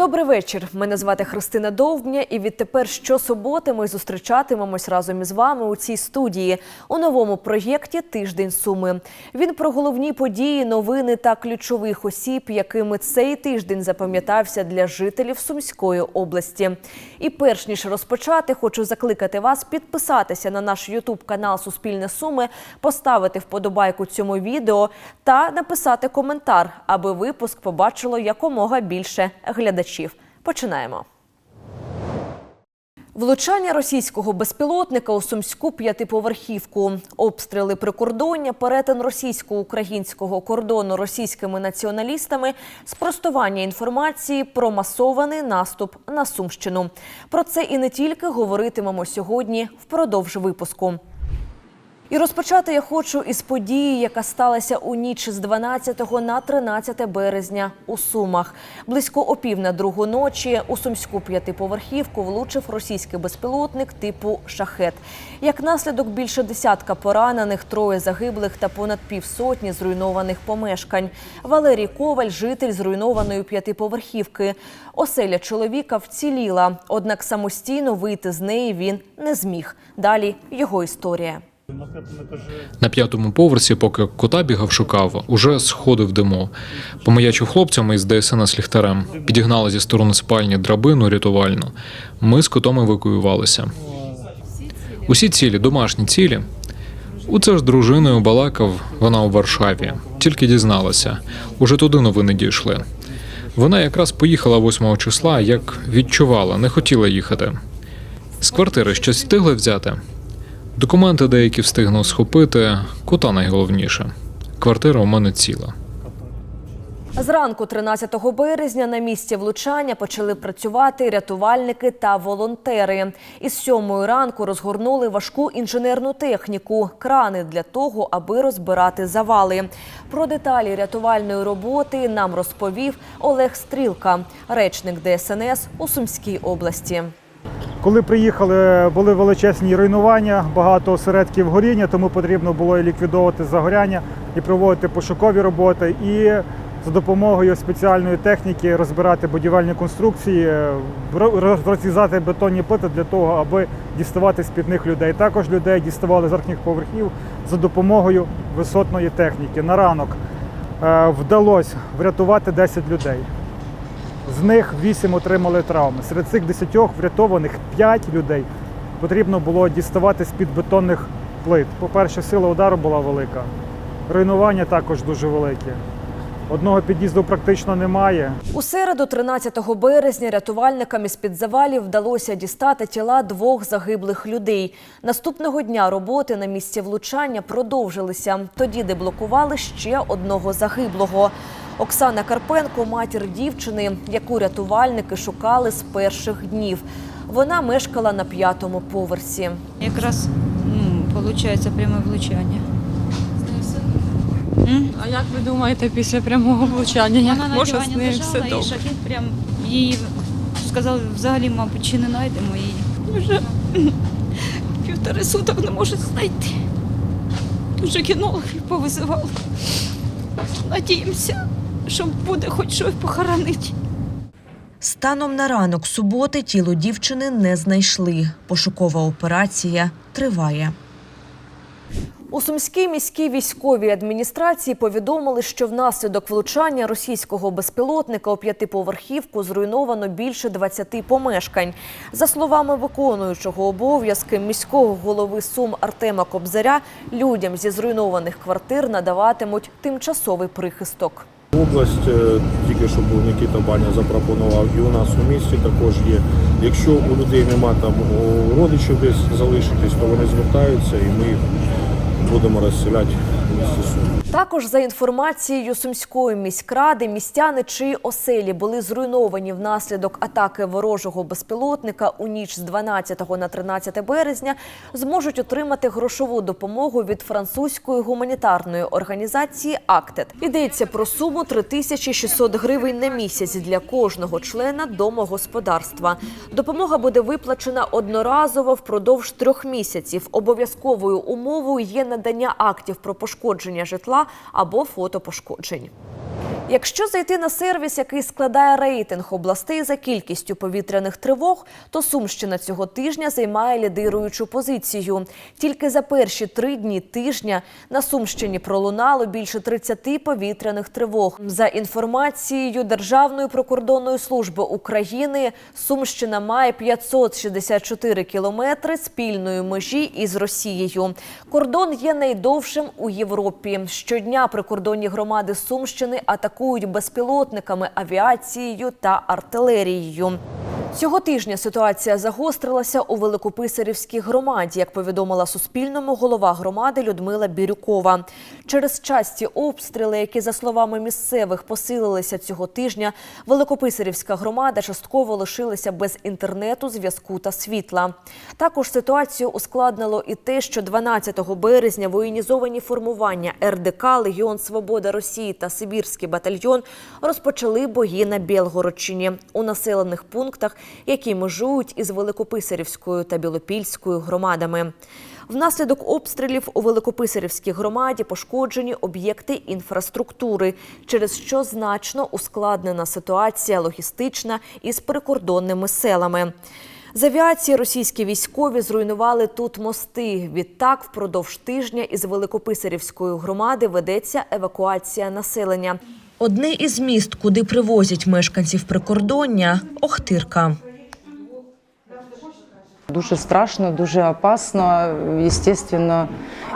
Добрий вечір. Мене звати Христина Довбня, і відтепер щосуботи ми зустрічатимемось разом із вами у цій студії у новому проєкті Тиждень Суми. Він про головні події, новини та ключових осіб, якими цей тиждень запам'ятався для жителів Сумської області. І перш ніж розпочати, хочу закликати вас підписатися на наш Ютуб канал Суспільне Суми, поставити вподобайку цьому відео та написати коментар, аби випуск побачило якомога більше глядачів. Починаємо. Влучання російського безпілотника у сумську п'ятиповерхівку, обстріли прикордоння, перетин російсько-українського кордону російськими націоналістами, спростування інформації про масований наступ на Сумщину. Про це і не тільки говоритимемо сьогодні впродовж випуску. І розпочати я хочу із події, яка сталася у ніч з 12 на 13 березня у Сумах. Близько опів на другу ночі у сумську п'ятиповерхівку влучив російський безпілотник типу шахет. Як наслідок більше десятка поранених, троє загиблих та понад півсотні зруйнованих помешкань. Валерій Коваль, житель зруйнованої п'ятиповерхівки. Оселя чоловіка вціліла, однак самостійно вийти з неї він не зміг. Далі його історія. На п'ятому поверсі, поки кота бігав шукав, уже сходив димо. Помаячив хлопцями із ДСН з ліхтарем. Підігнали зі сторони спальні драбину рятувальну. Ми з котом евакуювалися. Усі цілі, домашні цілі. У це ж дружиною балакав вона у Варшаві. Тільки дізналася. Уже туди новини дійшли. Вона якраз поїхала 8 числа, як відчувала, не хотіла їхати. З квартири щось встигли взяти. Документи деякі встигнув схопити, кота найголовніше. Квартира у мене ціла. Зранку 13 березня на місці влучання почали працювати рятувальники та волонтери. Із сьомої ранку розгорнули важку інженерну техніку, крани для того, аби розбирати завали. Про деталі рятувальної роботи нам розповів Олег Стрілка, речник ДСНС у Сумській області. Коли приїхали, були величезні руйнування, багато осередків горіння, тому потрібно було і ліквідовувати загоряння і проводити пошукові роботи. І за допомогою спеціальної техніки розбирати будівельні конструкції, розрізати бетонні плити для того, аби діставати з-під них людей. Також людей діставали з верхніх поверхів за допомогою висотної техніки. На ранок е, вдалося врятувати 10 людей. З них 8 отримали травми. Серед цих 10 врятованих 5 людей потрібно було діставати з-під бетонних плит. По-перше, сила удару була велика. Руйнування також дуже велике. Одного під'їзду практично немає. У середу, 13 березня, рятувальникам із під завалів вдалося дістати тіла двох загиблих людей. Наступного дня роботи на місці влучання продовжилися. Тоді деблокували ще одного загиблого. Оксана Карпенко, матір дівчини, яку рятувальники шукали з перших днів. Вона мешкала на п'ятому поверсі. Якраз виходить пряме влучання. А як ви думаєте, після прямого влучання, як Вона може з нею лежала все і добре? шахід прям її сказали, взагалі, мабуть, чи не знайдемо її. Вже півтори суток не можуть знайти. Вже кінологів повизивали. Надіємося, що буде хоч щось похоронити. Станом на ранок суботи тіло дівчини не знайшли. Пошукова операція триває. У Сумській міській військовій адміністрації повідомили, що внаслідок влучання російського безпілотника у п'ятиповерхівку зруйновано більше 20 помешкань. За словами виконуючого обов'язки міського голови Сум Артема Кобзаря, людям зі зруйнованих квартир надаватимуть тимчасовий прихисток. Область е, тільки що був Нікіта Баня запропонував, і у нас у місті також є. Якщо у людей нема там родичів десь залишитись, то вони звертаються і ми їх будемо розселяти в місті Суми. Також за інформацією Сумської міськради, містяни, чиї оселі були зруйновані внаслідок атаки ворожого безпілотника у ніч з 12 на 13 березня, зможуть отримати грошову допомогу від французької гуманітарної організації «Актед». Йдеться про суму 3600 гривень на місяць для кожного члена домогосподарства. Допомога буде виплачена одноразово впродовж трьох місяців. Обов'язковою умовою є надання актів про пошкодження житла або фото пошкоджень. Якщо зайти на сервіс, який складає рейтинг областей за кількістю повітряних тривог, то Сумщина цього тижня займає лідируючу позицію. Тільки за перші три дні тижня на Сумщині пролунало більше 30 повітряних тривог. За інформацією Державної прикордонної служби України, Сумщина має 564 кілометри спільної межі із Росією. Кордон є найдовшим у Європі. Щодня прикордонні громади Сумщини атакують безпілотниками, авіацією та артилерією. Цього тижня ситуація загострилася у Великописарівській громаді, як повідомила Суспільному голова громади Людмила Бірюкова. Через часті обстріли, які за словами місцевих посилилися цього тижня, Великописарівська громада частково лишилася без інтернету, зв'язку та світла. Також ситуацію ускладнило і те, що 12 березня воєнізовані формування РДК Легіон Свобода Росії та Сибірський батальйон розпочали бої на Білгородчині у населених пунктах, які межують із Великописарівською та Білопільською громадами. Внаслідок обстрілів у Великописарівській громаді пошкоджені об'єкти інфраструктури, через що значно ускладнена ситуація логістична із прикордонними селами. З авіації російські військові зруйнували тут мости. Відтак, впродовж тижня із Великописарівської громади ведеться евакуація населення. Одне із міст, куди привозять мешканців прикордоння Охтирка. Дуже страшно, дуже опасно. Естественно,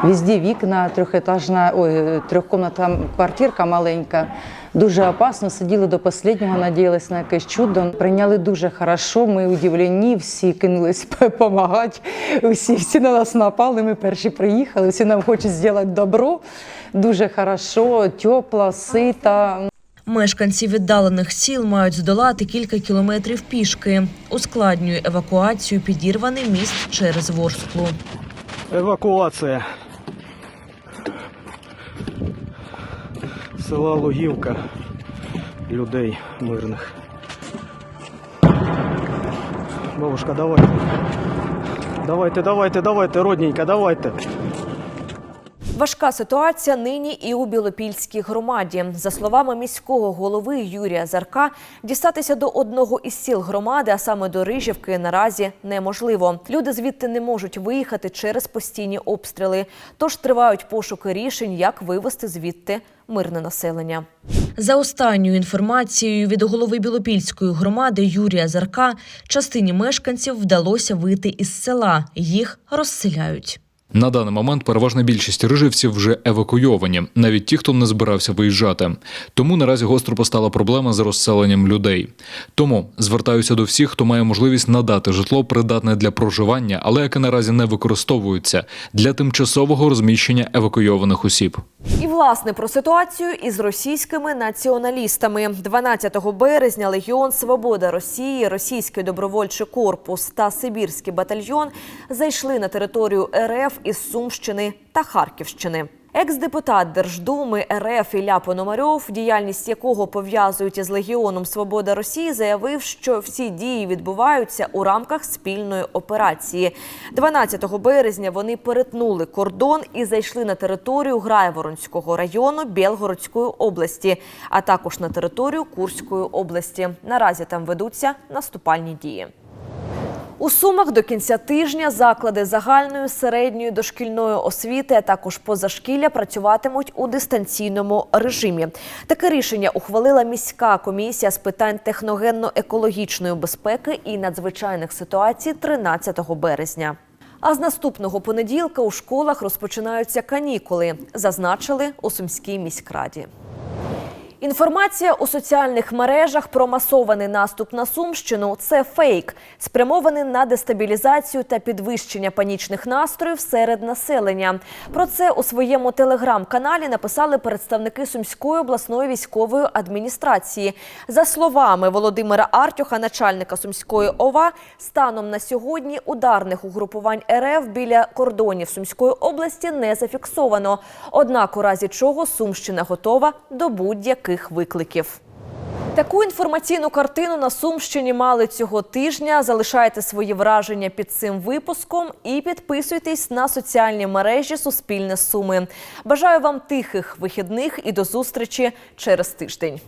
везде вікна, трьохетажна, ой, трьохкомнатна квартирка маленька. Дуже опасно. Сиділи до останнього, надіялись на якесь чудо. Прийняли дуже хорошо. Ми удивлені, всі кинулись допомагати. Всі, всі на нас напали. Ми перші приїхали. Всі нам хочуть зробити добро. Дуже хорошо, тепло, сито. Мешканці віддалених сіл мають здолати кілька кілометрів пішки. Ускладнює евакуацію підірваний міст через Ворсклу. Евакуація. Села Лугівка. Людей мирних. Бабушка, давайте. Давайте, давайте, давайте, родненька, давайте. Важка ситуація нині і у Білопільській громаді. За словами міського голови Юрія Зарка, дістатися до одного із сіл громади, а саме до Рижівки, наразі неможливо. Люди звідти не можуть виїхати через постійні обстріли. Тож тривають пошуки рішень, як вивести звідти мирне населення. За останньою інформацією від голови Білопільської громади Юрія Зарка, частині мешканців вдалося вийти із села. Їх розселяють. На даний момент переважна більшість риживців вже евакуйовані, навіть ті, хто не збирався виїжджати. Тому наразі гостро постала проблема з розселенням людей. Тому звертаюся до всіх, хто має можливість надати житло придатне для проживання, але яке наразі не використовується для тимчасового розміщення евакуйованих осіб. І власне про ситуацію із російськими націоналістами 12 березня Легіон Свобода Росії, Російський добровольчий корпус та Сибірський батальйон зайшли на територію РФ із Сумщини та Харківщини. Екс-депутат Держдуми РФ Ілля Пономарьов, діяльність якого пов'язують із Легіоном Свобода Росії, заявив, що всі дії відбуваються у рамках спільної операції. 12 березня вони перетнули кордон і зайшли на територію Грайворонського району Білгородської області, а також на територію Курської області. Наразі там ведуться наступальні дії. У Сумах до кінця тижня заклади загальної, середньої, дошкільної освіти, а також позашкілля працюватимуть у дистанційному режимі. Таке рішення ухвалила міська комісія з питань техногенно-екологічної безпеки і надзвичайних ситуацій 13 березня. А з наступного понеділка у школах розпочинаються канікули, зазначили у Сумській міськраді. Інформація у соціальних мережах про масований наступ на Сумщину це фейк, спрямований на дестабілізацію та підвищення панічних настроїв серед населення. Про це у своєму телеграм-каналі написали представники Сумської обласної військової адміністрації. За словами Володимира Артюха, начальника Сумської ОВА, станом на сьогодні ударних угрупувань РФ біля кордонів Сумської області не зафіксовано. Однак, у разі чого Сумщина готова до будь-яких викликів. Таку інформаційну картину на Сумщині мали цього тижня. Залишайте свої враження під цим випуском і підписуйтесь на соціальні мережі Суспільне Суми. Бажаю вам тихих вихідних і до зустрічі через тиждень.